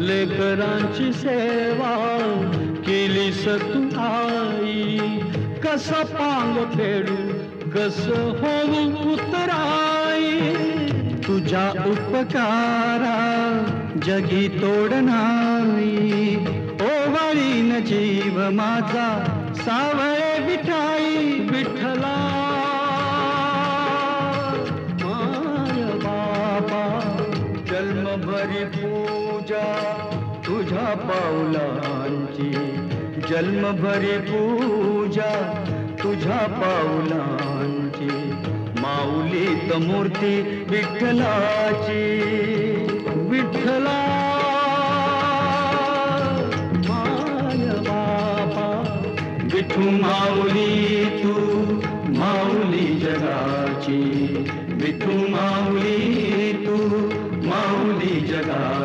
लेकरांची सेवा केलीस तू आई. कस पांग फेडू कस होऊ उतराई. तुझ्या उपकारा जगी तोडणारी नाही. ओवाळीन जीव माझा सावळे विठाई विठ्ठला. जन्मभरी पूजा, तुझा तुझ्या पावलांची जन्मभरी पूजा, तुझा पावलांची माऊलीत मूर्ती विठ्ठलाची, विठ्ठला. बाबा विठू माऊली तू, माऊली जगाची विठू माऊली 在干啥